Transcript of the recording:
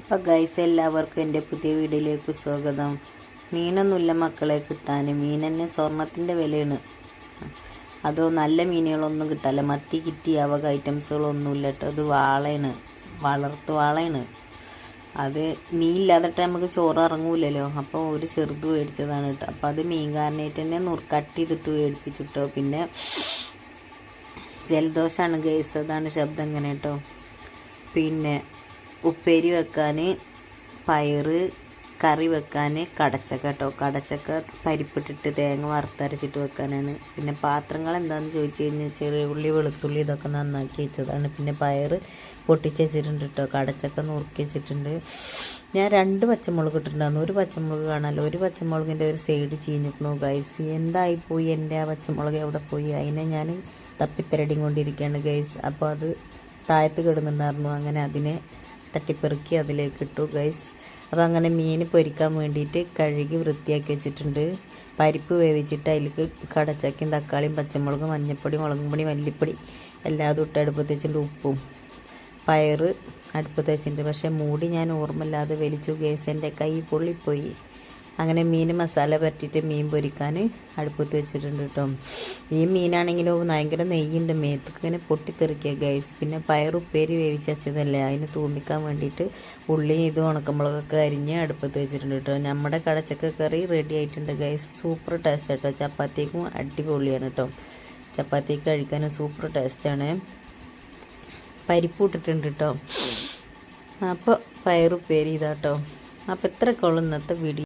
അപ്പോൾ ഗൈസ് എല്ലാവർക്കും എന്റെ പുതിയ വീഡിയോയിലേക്ക് സ്വാഗതം. മീനൊന്നുമില്ല മക്കളെ കിട്ടാൻ മീൻ തന്നെ സ്വർണത്തിന്റെ വിലയാണ്. അതോ നല്ല മീനുകളൊന്നും കിട്ടാല്ല മത്തി കിറ്റി അവക ഐറ്റംസുകളൊന്നുമില്ല കേട്ടോ. അത് വാളയാണ്. വളർത്തു വാളയാണ്. അത് മീൻ ഇല്ലാതിട്ട് നമുക്ക് ചോറ് ഇറങ്ങൂലല്ലോ. അപ്പോൾ ഒരു ചെറുത് മേടിച്ചതാണ് കേട്ടോ. അപ്പോൾ അത് മീൻകാരനായിട്ട് തന്നെ നുറു കട്ട് ചെയ്തിട്ട് മേടിപ്പിച്ചിട്ടോ പിന്നെ ജലദോഷമാണ് ഗൈസ് അതാണ് ശബ്ദം ഇങ്ങനെ കേട്ടോ. പിന്നെ ഉപ്പേരി വെക്കാൻ പയറ് കറി വെക്കാൻ കടച്ചക്ക കേട്ടോ കടച്ചക്ക പരിപ്പിട്ടിട്ട് തേങ്ങ വറുത്തരച്ചിട്ട് വെക്കാനാണ്. പിന്നെ പാത്രങ്ങൾ എന്താണെന്ന് ചോദിച്ചു കഴിഞ്ഞാൽ ചെറിയ ഉള്ളി വെളുത്തുള്ളി ഇതൊക്കെ നന്നാക്കി വെച്ചതാണ്. പിന്നെ പയറ് പൊട്ടിച്ച് വെച്ചിട്ടുണ്ട് കേട്ടോ കടച്ചക്ക നുറുക്കി വെച്ചിട്ടുണ്ട്. ഞാൻ രണ്ട് പച്ചമുളക് ഇട്ടിട്ടുണ്ടായിരുന്നു. ഒരു പച്ചമുളക് കാണാമല്ലോ ഒരു പച്ചമുളകിന്റെ ഒരു സൈഡ് ചീഞ്ഞിക്കണു ഗൈസ് എന്തായി പോയി എന്റെ ആ പച്ചമുളക്? എവിടെ പോയി? അതിനെ ഞാൻ തപ്പിത്തരടിയും കൊണ്ടിരിക്കുകയാണ് ഗൈസ് അപ്പോൾ അത് താഴത്ത് കിടന്നുണ്ടായിരുന്നു അങ്ങനെ അതിനെ തട്ടിപ്പെറുക്കി അതിലേക്ക് ഇട്ടു ഗൈസ് അപ്പോൾ അങ്ങനെ മീൻ പൊരിക്കാൻ വേണ്ടിയിട്ട് കഴുകി വൃത്തിയാക്കി വെച്ചിട്ടുണ്ട്. പരിപ്പ് വേവിച്ചിട്ട് അതിലേക്ക് കടച്ചക്കയും തക്കാളിയും പച്ചമുളകും മഞ്ഞൾപ്പൊടി മുളകും പൊടി മല്ലിപ്പൊടി എല്ലാതും ഇട്ട് അടുപ്പത്ത് വെച്ചിട്ടുണ്ട് ഉപ്പും. പയറ് അടുപ്പത്ത് വെച്ചിട്ടുണ്ട്. പക്ഷേ മൂടി ഞാൻ ഓർമ്മയില്ലാതെ വലിച്ചു ഗ്യാസിന്റെ കൈ പൊള്ളിപ്പോയി. അങ്ങനെ മീൻ മസാല പറ്റിയിട്ട് മീൻ പൊരിക്കാൻ അടുപ്പത്ത് വെച്ചിട്ടുണ്ട് കേട്ടോ. ഈ മീനാണെങ്കിലോ ഭയങ്കര നെയ്യുണ്ട്. മേത്തൊക്കെ ഇങ്ങനെ പൊട്ടിത്തെറിക്കുക ഗൈസ് പിന്നെ പയർ ഉപ്പേരി വേവിച്ച് വെച്ചതല്ലേ? അതിന് തൂമിക്കാൻ വേണ്ടിയിട്ട് ഉള്ളി ഇത് ഉണക്കമുളകൊക്കെ അരിഞ്ഞ് അടുപ്പത്ത് വെച്ചിട്ടുണ്ട് കേട്ടോ. നമ്മുടെ കടച്ചക്ക കറി റെഡി ആയിട്ടുണ്ട് ഗൈസ് സൂപ്പർ ടേസ്റ്റ് കേട്ടോ ചപ്പാത്തിക്കും അടിപൊളിയാണ് കേട്ടോ. ചപ്പാത്തിക്ക് കഴിക്കാനും സൂപ്പർ ടേസ്റ്റാണ് പരിപ്പ് ഇട്ടിട്ടുണ്ട് കേട്ടോ. അപ്പോൾ പയറുപ്പേരി ഇതാട്ടോ. അപ്പോൾ ഇത്രയൊക്കെ ഉള്ളു ഇന്നത്തെ വീഡിയോ